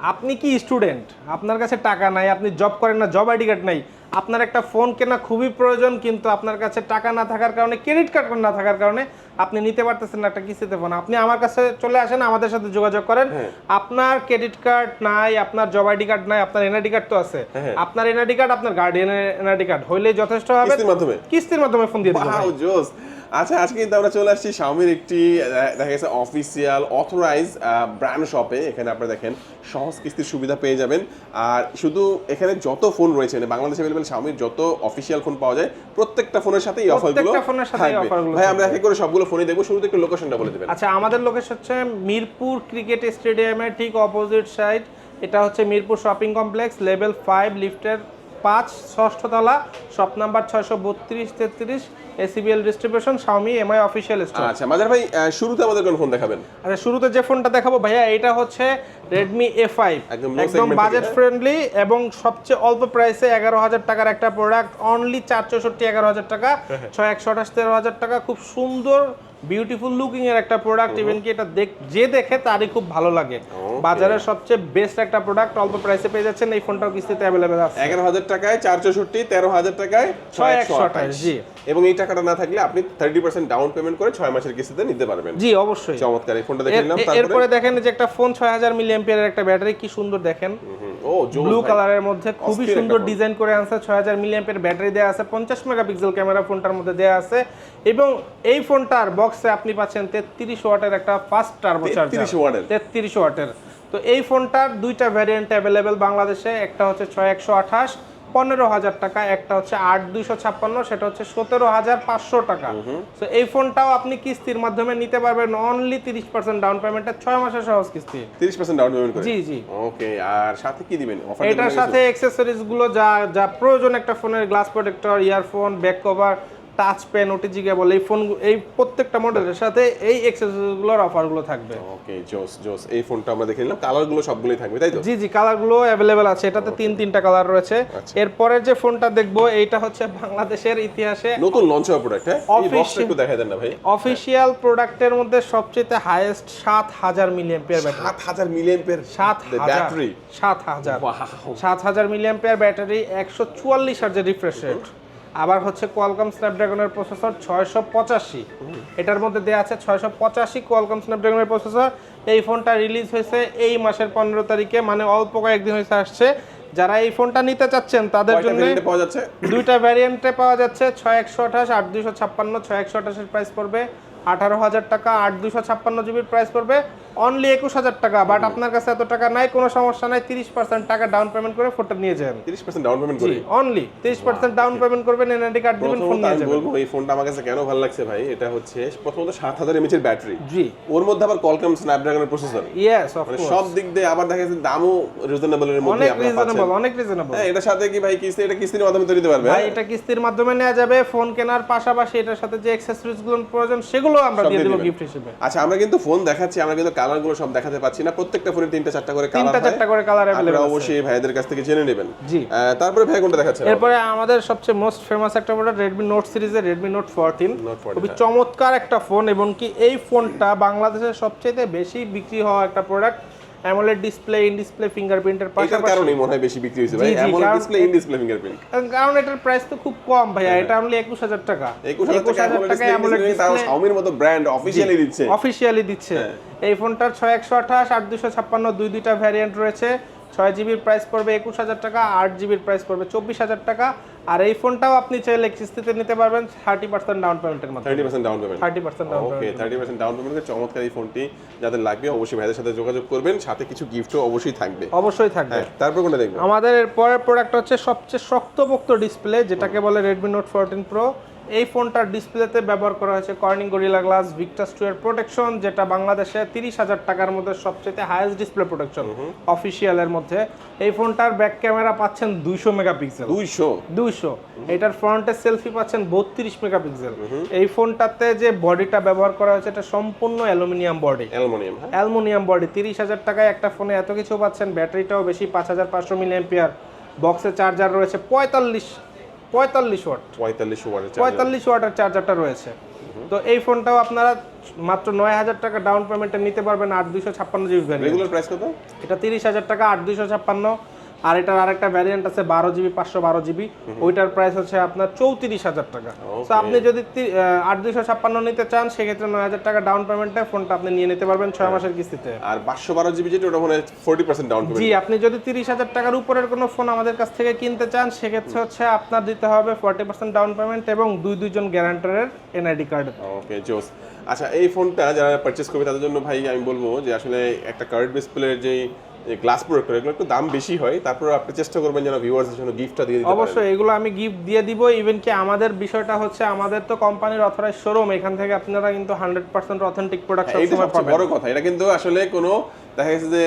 আপনি কি স্টুডেন্ট আপনার কাছে টাকা নাই, আপনি জব করেন না জব আইডি কার্ড নাই। আপনার একটা ফোন কেনা খুবই প্রয়োজন কিন্তু আপনার কাছে টাকা না থাকার কারণে ক্রেডিট কার্ড না থাকার কারণে আপনি নিতে পারতেছেন না একটা কিস্তিতে ফোন। আপনি আমার কাছে চলে আসেন আমাদের সাথে যোগাযোগ করেন। হ্যাঁ। আপনার ক্রেডিট কার্ড নাই আপনার জব আইডি কার্ড নাই আপনার এনআইডি কার্ড তো আছে। হ্যাঁ। আপনার এনআইডি কার্ড আপনার গার্ডিয়ানের এনআইডি কার্ড হইলেই যথেষ্ট হবে। কিস্তির মাধ্যমে? কিস্তির মাধ্যমে ফোন দিয়ে জোস। আচ্ছা আজকে কিন্তু আমরা চলে আসছি শাওমির একটি দেখা গেছে অফিসিয়াল অথরাইজ ব্র্যান্ড শপে এখানে আপনারা দেখেন সহজ কিস্তির সুবিধা পেয়ে যাবেন। আর শুধু এখানে যত ফোন রয়েছে মানে বাংলাদেশে অ্যাভেলেবল শাওমির যত অফিসিয়াল ফোন পাওয়া যায় প্রত্যেকটা ফোনের সাথে এই অফারগুলো থাকবে। ভাই আমরা এক এক করে সবগুলো ফোনই দেখব শুরুতে একটু লোকেশনটা বলে দেবেন। আচ্ছা আমাদের লোকেশন হচ্ছে মিরপুর ক্রিকেট স্টেডিয়ামের ঠিক অপোজিট সাইড এটা হচ্ছে Mirpur shopping complex level five লিফটের পাঁচ ষষ্ঠ তলা শপ নাম্বার ছয়শো বত্রিশ তেত্রিশ ACBL distribution Xiaomi MI official store আচ্ছা মাজার ভাই শুরুতে আমাদের কোন ফোন দেখাবেন? আচ্ছা শুরুতে যে ফোনটা দেখাবো ভাইয়া এটা হচ্ছে রেডমি এ ফাইভ একদম বাজেট ফ্রেন্ডলি এবং সবচেয়ে অল্প প্রাইসে এগারো হাজার টাকার একটা প্রোডাক্ট অনলি চার চৌষট্টি এগারো হাজার টাকা হ্যাঁ, ছয় একশো আঠাশ তেরো হাজার টাকা। খুব সুন্দর বিউটিফুল লুকিং এর একটা প্রোডাক্ট ইভেন কি এটা দেখ যে দেখে তারই খুব ভালো লাগে। বাজারের সবচেয়ে বেস্ট একটা প্রোডাক্ট অল্প প্রাইসে পেয়ে যাচ্ছেন এই ফোনটাও কিস্তিতে অ্যাভেলেবেল আছে। এগারো হাজার টাকায় চার চৌষট্টি তেরো হাজার টাকায় ছয় একশো 6128, আঠাশ। জি। এবং এই টাকাটা না থাকলে আপনি থার্টি পার্সেন্ট ডাউন পেমেন্ট করে ছয় মাসের কিস্তিতে নিতে পারবেন। জি অবশ্যই। চমৎকার এই ফোনটা দেখে নিলাম তারপরে? এরপরে দেখেন যে একটা ফোন ছয় হাজার মিলি একটা ব্যাটারি কি সুন্দর দেখেন। ও ব্লু কালারের মধ্যে খুবই সুন্দর ডিজাইন করে আনছে ছয় হাজার মিলিয়ামের ব্যাটারি দেওয়া আছে পঞ্চাশ মেগাপিক্সেল ক্যামেরা ফোনটার মধ্যে দেওয়া আছে। এবং এই ফোনটার বক্সে আপনি পাচ্ছেন তেত্রিশ ওয়াটের একটা ফাস্ট টার্বো 33 ওয়াটের? তেত্রিশ ওয়াটের। তো এই ফোনটার দুইটা ভ্যারিয়েন্ট অ্যাভেলেবেল বাংলাদেশে একটা হচ্ছে ছয় একশো আঠাশ পনেরো হাজার টাকা একটা হচ্ছে আট দুইশো ছাপ্পান্ন সেটা হচ্ছে সতেরো হাজার পাঁচশো টাকা। তো এই ফোনটাও আপনি কিস্তির মাধ্যমে নিতে পারবেন অনলি তিরিশ পার্সেন্ট ডাউন পেমেন্টে ছয় মাসের সহজ কিস্তি। তিরিশ পার্সেন্ট ডাউন পেমেন্ট জি জি। ওকে আর সাথে কি দিবেন? এটার সাথে অ্যাক্সেসরিজগুলো যা যা প্রয়োজন একটা ফোনের glass protector earphone back cover touch pen OTG cable এই ফোন এই প্রত্যেকটা মডেলের সাথে এই অ্যাক্সেসরিজগুলোর অফারগুলো থাকবে। ওকে জোস জোস। এই ফোনটা আমরা দেখে নিলাম কালারগুলো সবগুলোই থাকবে তাই তো? জি জি কালারগুলো অ্যাভেলেবেল আছে এটাতে তিন তিনটা কালার রয়েছে। আচ্ছা। এরপরের যে ফোনটা দেখব এইটা হচ্ছে বাংলাদেশের ইতিহাসে নতুন লঞ্চ হওয়া প্রোডাক্ট হ্যাঁ? এই বক্সটা একটু দেখাই দেন না ভাই। অফিসিয়াল প্রোডাক্টের মধ্যে সবচেয়ে হাইয়েস্ট সাত হাজার ব্যাটারি সাত হাজার মিলিয়ন পের সাত হাজার। ব্যাটারি সাত হাজার। সাত হাজার ব্যাটারি একশো চুয়াল্লিশ হাজার রিফ্রেশ রেট আবার হচ্ছে কোয়ালকম স্ন্যাপড্রাগনের প্রসেসর ছয়শো পঁচাশি। এটার মধ্যে দেওয়া আছে ছয়শো পঁচাশি কোয়ালকম স্ন্যাপড্রাগনের প্রসেসর। এই ফোনটা রিলিজ হয়েছে এই মাসের পনেরো তারিখে মানে অল্প কয়েকদিন হয়েছে আসছে। যারা এই ফোনটা নিতে চাচ্ছেন তাদের জন্য দুইটা ভ্যারিয়েন্টে পাওয়া যাচ্ছে ছয় একশো আঠাশ আট দুইশো ছাপ্পান্ন ছয় একশো আঠাশের প্রাইস পড়বে। আঠারো হাজার টাকা আট দুশো ছাপ্পান্ন জিবির প্রাইস পড়বে। অনলি একুশ হাজার টাকা বাট আপনার কাছে এত টাকা নাই কোনো সমস্যা নাই তিরিশ পার্সেন্ট টাকা ডাউন পেমেন্ট করে ফোনটা নিয়ে যান তিরিশ পার্সেন্ট ডাউন পেমেন্ট করে? অনলি তিরিশ পার্সেন্ট ডাউন পেমেন্ট করবেন এনআইডি কার্ড দিবেন ফোন নিয়ে যাবেন। বলব এই ফোনটা আমার কাছে কেন ভালো লাগছে ভাই? এটা হচ্ছে প্রথমত সাত হাজার এমএচ এর ব্যাটারি জি। ওর মধ্যে আবার কলকাম স্ন্যাপড্রাগনের প্রসেসর ইয়েস অফ মানে সব দিক দিয়ে আবার দেখা যাচ্ছে দামও রিজনেবল এর মধ্যে অনেক রিজনেবল অনেক রিজনেবল হ্যাঁ এটার সাথে কি ভাই কিস্তি? এটা কিস্তির মাধ্যমে তৈরি দিতে পারবে ভাই হ্যাঁ? এটা কিস্তির মাধ্যমে নেওয়া যাবে ফোন কেনার পাশাপাশি এটার সাথে যে অ্যাক্সেসরিজগুলো প্রয়োজন সেগুলো আমরা দিয়ে দেবো। গিফট হিসেবে। আচ্ছা আমরা কিন্তু ফোন দেখাচ্ছি আমরা কিন্তু কালারগুলো সব দেখাতে পাচ্ছি না। প্রত্যেকটা ফোনের তিনটা চারটা করে কালার তিনটা চারটা করে কালার আপনারা আছে। অবশ্যই ভাইদের কাছ থেকে জেনে নেবেন। জি। তারপরে ভাই কোনটা দেখাচ্ছেন এরপরে আমাদের সবচেয়ে মোস্ট ফেমাস একটা প্রোডাক্ট Redmi Note সিরিজের রেডমি নোট ফোরটিন Note 14, খুবই হ্যাঁ। চমৎকার একটা ফোন এবং কি এই ফোনটা বাংলাদেশের সবচেয়ে বেশি বিক্রি হওয়া একটা product AMOLED display in display ফিঙ্গারপ্রিন্টের পাশাপাশি। কারণেই মনে হয় বেশি বিক্রি হয়েছে ভাই। কারণ- ডিসপ্লে ইন ডিসপ্লে ফিঙ্গারপ্রিন্ট কারণ এটার প্রাইস তো খুব কম ভাইয়া। এটা অনলি একুশ হাজার টাকা। একুশ হাজার টাকা অ্যামোলেড তাও শাওমির মতো ব্র্যান্ড অফিসিয়ালি দিচ্ছে। অফিসিয়ালি দিচ্ছে। এই ফোনটার ছয় একশো আঠাশ আট দুশো ছাপ্পান্ন দুই দুইটা ভ্যারিয়েন্ট রয়েছে। ছয় জিবির প্রাইস পড়বে একুশ হাজার টাকা আট জিবির প্রাইস পড়বে চব্বিশ হাজার টাকা। আর এই ফোনটাও আপনি চাইলে কিস্তিতে নিতে পারবেন থার্টি পার্সেন্ট ডাউন পেমেন্টের মধ্যে thirty percent down payment thirty percent down okay thirty percent down পেমেন্টের চমৎকার এই ফোনটি যাদের লাগবে অবশ্যই ভাইদের সাথে যোগাযোগ করবেন সাথে কিছু গিফটও অবশ্যই থাকবে। অবশ্যই থাকবে। হ্যাঁ তারপর কোনটা দেখবেন আমাদের পরের প্রোডাক্ট হচ্ছে সবচেয়ে শক্তপোক্ত ডিসপ্লে যেটাকে বলে রেডমি নোট ফোরটিন প্রো এই ফোনটার ডিসপ্লেতে ব্যবহার করা হয়েছে Corning Gorilla glass Victus two এর প্রোটেকশন যেটা বাংলাদেশে তিরিশ হাজার টাকার মধ্যে সবচেয়ে হাইয়েস্ট ডিসপ্লে প্রোটেকশন অফিসিয়ালের মধ্যে। এই ফোনটার ব্যাক ক্যামেরা পাচ্ছেন দুইশো মেগাপিক্সেল দুইশো? দুইশো। এটার ফ্রন্টে সেলফি পাচ্ছেন বত্রিশ মেগাপিক্সেল এই ফোনটাতে যে বডিটা ব্যবহার করা হয়েছে এটা সম্পূর্ণ অ্যালুমিনিয়াম বডি অ্যালুমিনিয়াম হ্যাঁ। অ্যালুমিনিয়াম বডি তিরিশ হাজার টাকায় একটা ফোনে এত কিছু পাচ্ছেন। ব্যাটারিটাও বেশি পাঁচ হাজার পাঁচশো মিলি বক্সে চার্জার রয়েছে পঁয়তাল্লিশ পঁয়তাল্লিশ ওয়াট। পঁয়তাল্লিশ ওয়াটের পঁয়তাল্লিশ ওয়াটের চার্জারটা রয়েছে। তো এই ফোনটাও আপনারা মাত্র নয় হাজার টাকা ডাউন পেমেন্টে নিতে পারবেন আট দুইশো ছাপ্পান্ন জিবি রেগুলার প্রাইস কত? এটা তিরিশ হাজার টাকা আট দুইশো ছাপ্পান্ন। আর এটার আরেকটা ভ্যারিয়েন্ট আছে বারো জিবি পাঁচশো বারো জিবি। ওইটার প্রাইস হচ্ছে আপনার চৌত্রিশ হাজার টাকা। তো আপনি যদি আট দুইশো ছাপ্পান্ন নিতে চান সেক্ষেত্রে নয় হাজার টাকা ডাউন পেমেন্টে ফোনটা আপনি নিয়ে নিতে পারবেন ছয় মাসের কিস্তিতে। আর পাঁচশো বারো জিবি যেটা ওটা মানে ফোর্টি পার্সেন্ট ডাউন জি আপনি যদি তিরিশ হাজার টাকার উপরের কোনো ফোন আমাদের কাছ থেকে কিনতে চান সেক্ষেত্রে হচ্ছে আপনার দিতে হবে ফর্টি পার্সেন্ট ডাউন পেমেন্ট এবং দুই দুইজন গ্যারান্টারের এনআইডি কার্ড ওকে জোস। আচ্ছা এই ফোনটা যারা পারচেস করবে তাদের জন্য ভাই আমি বলব যে আসলে একটা কার্ড ডিসপ্লের যে গ্লাস প্রোডাক্ট এগুলো একটু দাম বেশি হয় তারপর আপনি চেষ্টা করবেন যেন ভিউয়ার্সদের জন্য গিফটটা দিয়ে দিতে অবশ্যই এগুলো আমি গিফট দিয়ে দিব ইভেন কি আমাদের বিষয়টা হচ্ছে আমাদের তো কোম্পানির অথরাইজ শোরুম এখান থেকে আপনারা কিন্তু হান্ড্রেড পার্সেন্ট অথেন্টিক প্রোডাক্ট হ্যাঁ, এইটা সবচেয়ে বড় কথা এটা কিন্তু আসলে কোনো দেখা গেছে যে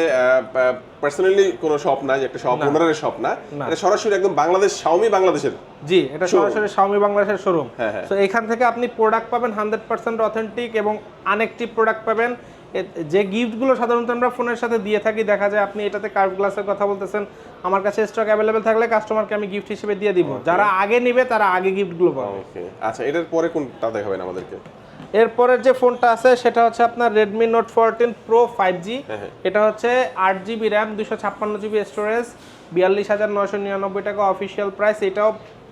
পার্সোনালি কোনো শপ না যে একটা শপ ওনারের শপ না এটা সরাসরি একদম বাংলাদেশ শাওমি বাংলাদেশের জি এটা সরাসরি শাওমি বাংলাদেশের শোরুম হ্যাঁ, হ্যাঁ। তো এখান থেকে আপনি প্রোডাক্ট পাবেন হান্ড্রেড পার্সেন্ট অথেন্টিক এবং আনেকটিভ প্রোডাক্ট পাবেন। যে গিফটগুলো সাধারণত আমরা ফোনের সাথে দিয়ে থাকি দেখা যায় আপনি এটাতে কার্ভ গ্লাসের কথা বলতেছেন আমার কাছে স্টক অ্যাভেলেবেল থাকলে কাস্টমারকে আমি গিফট হিসেবে দিয়ে দিব। যারা আগে নেবে তারা আগে গিফটগুলো পাবে। ওকে আচ্ছা এটার পরে কোনটা দেখাবেন আমাদেরকে? এরপরের যে ফোনটা আছে সেটা হচ্ছে আপনার Redmi note fourteen pro five G. এটা হচ্ছে আট জিবি র্যাম দুশো ছাপ্পান্ন জিবি স্টোরেজ বিয়াল্লিশ হাজার নয়শো নিরানব্বই টাকা অফিসিয়াল প্রাইস এটাও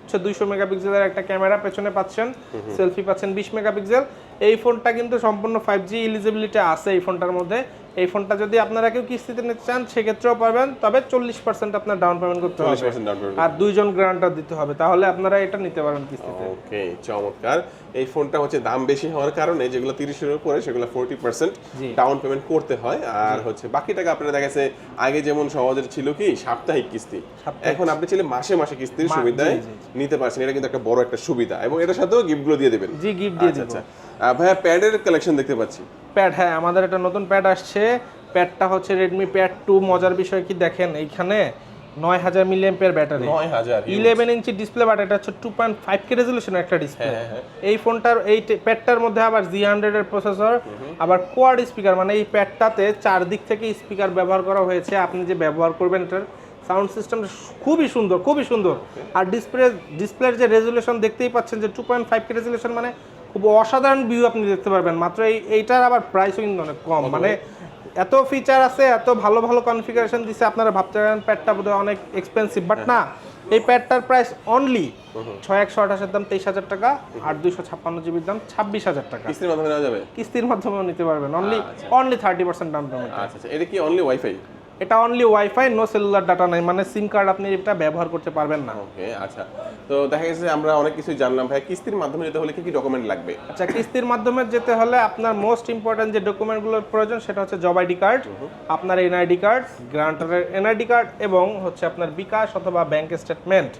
হচ্ছে দুইশো মেগাপিক্সেলের একটা ক্যামেরা পেছনে পাচ্ছেন সেলফি পাচ্ছেন বিশ মেগাপিক্সেল। এই ফোনটা কিন্তু সম্পূর্ণ ফাইভ জি ইলিজিবিলিটি আছে এই ফোনটার মধ্যে। এই ফোনটা যদি আপনারা কেউ কিস্তিতে নিতে চান সেক্ষেত্রেও পারবেন। তবে চল্লিশ পার্সেন্ট আপনার ডাউন পেমেন্ট করতে হবে। আর দুইজন গ্রান্টার দিতে হবে। তাহলে আপনারা এটা নিতে পারেন কিস্তিতে। ওকে চমৎকার। এই ফোনটা হচ্ছে দাম বেশি হওয়ার কারণে যেগুলো তিরিশের উপরে সেগুলো ফোর্টি পার্সেন্ট ডাউন পেমেন্ট করতে হয়। আর হচ্ছে বাকি টাকা আপনারা দেখা গেছে আগে যেমন সহজের ছিল কি সাপ্তাহিক কিস্তি। এখন আপনি চাইলে মাসে মাসে কিস্তির সুবিধায় নিতে পারছেন। এটা কিন্তু একটা বড় একটা সুবিধা। এবং এটার সাথেও গিফটগুলো দিয়ে দেবেন। জি গিফট দিয়ে আচ্ছা দিব। আচ্ছা। ভাইয়া প্যাডের কালেকশন দেখতে পাচ্ছি। প্যাড হ্যাঁ আমাদের একটা নতুন প্যাড আসছে। প্যাডটা হচ্ছে রেডমি প্যাড টু মজার বিষয় কি দেখেন এইখানে? নয় হাজার মিলিয়াম্পিয়ার ব্যাটারি নয় হাজার ইলেভেন ইঞ্চি ডিসপ্লে বাট এটা হচ্ছে টু পয়েন্ট ফাইভ কে রেজলিউশনের একটা ডিসপ্লে হ্যাঁ, হ্যাঁ। এই ফোনটার এই প্যাডটার মধ্যে আবার জি হান্ড্রেডের প্রসেসর আবার কোয়াড স্পিকার মানে এই প্যাডটাতে চারদিক থেকে স্পিকার ব্যবহার করা হয়েছে। আপনি যে ব্যবহার করবেন এটার সাউন্ড সিস্টেম খুবই সুন্দর খুবই সুন্দর। আর ডিসপ্লে ডিসপ্লের যে রেজলিউশন দেখতেই পাচ্ছেন যে two point five K resolution মানে খুব অসাধারণ ভিউ আপনি দেখতে পারবেন। মাত্র এই এইটার আবার প্রাইসও কিন্তু অনেক কম। মানে এত ফিচার আছে এত ভালো ভালো কনফিগারেশন দিছে আপনারা ভাবতে পারেন প্যাডটা বোধহয় অনেক এক্সপেন্সিভ বাট না এই প্যাডটার প্রাইস অনলি ছয় একশো আঠাশের দাম তেইশ হাজার টাকা আর দুইশো ছাপ্পান্ন জিবির দাম ছাব্বিশ হাজার টাকা। কিস্তির মাধ্যমে নেওয়া যাবে? কিস্তির মাধ্যমেও নিতে পারবেন। Only only thirty percent down payment আচ্ছা আচ্ছা। এটা কি অনলি ওয়াইফাই এটা only WiFi no cellular data নাই। মানে সিম কার্ড আপনি এটা ব্যবহার করতে পারবেন না। ওকে আচ্ছা। তো দেখা গেছে আমরা অনেক কিছু জানলাম। ভাই কিস্তির মাধ্যমে যেতে হলে কি কি ডকুমেন্ট লাগবে? আচ্ছা কিস্তির মাধ্যমে যেতে হলে আপনার মোস্ট ইম্পর্টেন্ট যে ডকুমেন্টগুলোর প্রয়োজন সেটা হচ্ছে জব আইডি কার্ড আপনার এনআইডি কার্ড গ্রান্টারের এনআইডি কার্ড এবং হচ্ছে আপনার বিকাশ অথবা ব্যাংক স্টেটমেন্ট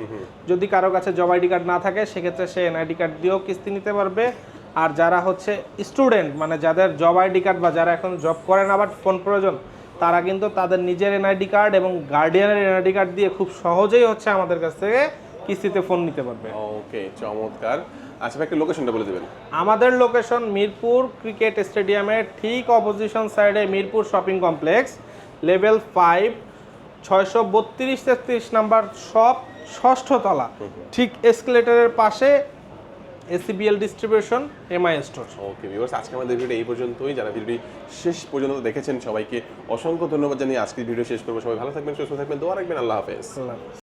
যদি কারও কাছে জব আইডি কার্ড না থাকে সেক্ষেত্রে সে এনআইডি কার্ড দিয়েও কিস্তি নিতে পারবে। আর যারা হচ্ছে স্টুডেন্ট মানে যাদের জব আইডি কার্ড বা যারা এখন জব করেন আবার ফোন প্রয়োজন তারা কিন্তু তাদের নিজের এনআইডি কার্ড এবং গার্ডিয়ানের এনআইডি কার্ড দিয়ে খুব সহজেই হচ্ছে আমাদের কাছ থেকে কিস্তিতে ফোন নিতে পারবে। ওকে চমৎকার। আচ্ছা ভাই একটা লোকেশনটা বলে দেবেন। আমাদের লোকেশন মিরপুর ক্রিকেট স্টেডিয়ামের ঠিক অপোজিশন সাইডে Mirpur shopping complex level five ছয়শো বত্রিশ তেত্রিশ নাম্বার শপ ষষ্ঠ তলা। ঠিক এসকেলেটরের পাশে ACBL distribution MI store okay viewers আজকে আমাদের ভিডিও এই পর্যন্তই। যারা ভিডিওটি শেষ পর্যন্ত দেখেছেন সবাইকে অসংখ্য ধন্যবাদ জানিয়ে আজকের ভিডিও শেষ করব। সবাই ভালো থাকবেন সুস্থ থাকবেন দোয়া রাখবেন আল্লাহ হাফেজ।